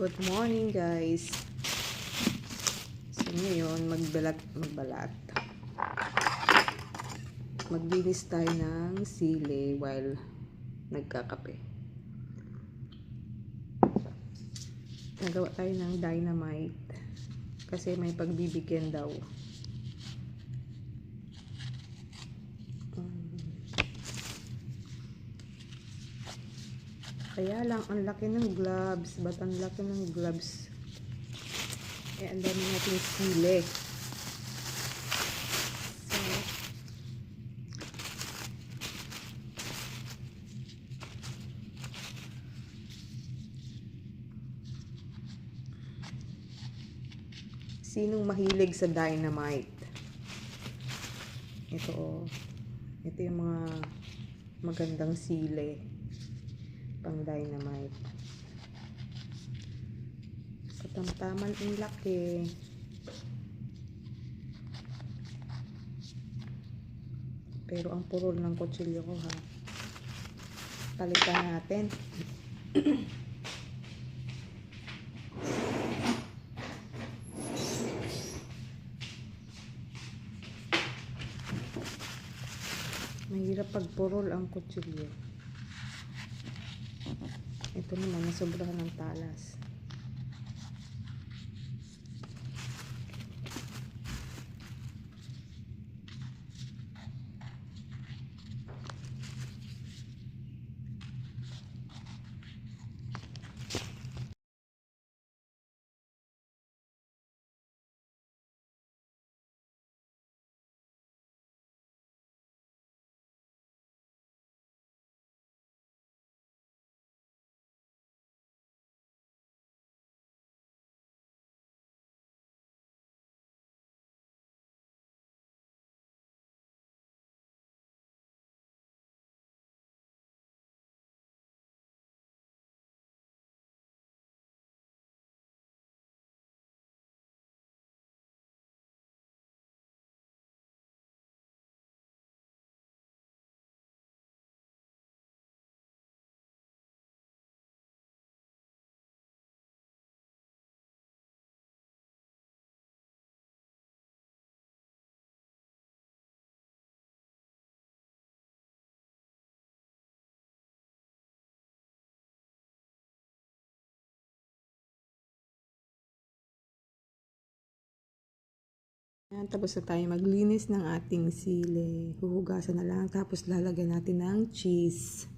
Good morning guys. So ngayon magbalat magbalat. Maglinis tayo ng sili while nagkakape. Nagawa tayo ng dynamite kasi may pagbibigyan daw. Kaya lang, ang laki ng gloves. Ba't ang laki ng gloves? Eh, ang dami natin sili. Sinong mahilig sa dynamite? Ito oh. Ito yung mga magandang sili pang dynamite. Katamtaman ang laki. Pero ang purol ng kutsilyo ko ha. Palitan natin. Mahirap pag purol ang kutsilyo. Ito naman, nasobrahan ng talas. Yan, tapos na tayo maglinis ng ating sili. Huhugasan na lang, tapos lalagyan natin ng cheese.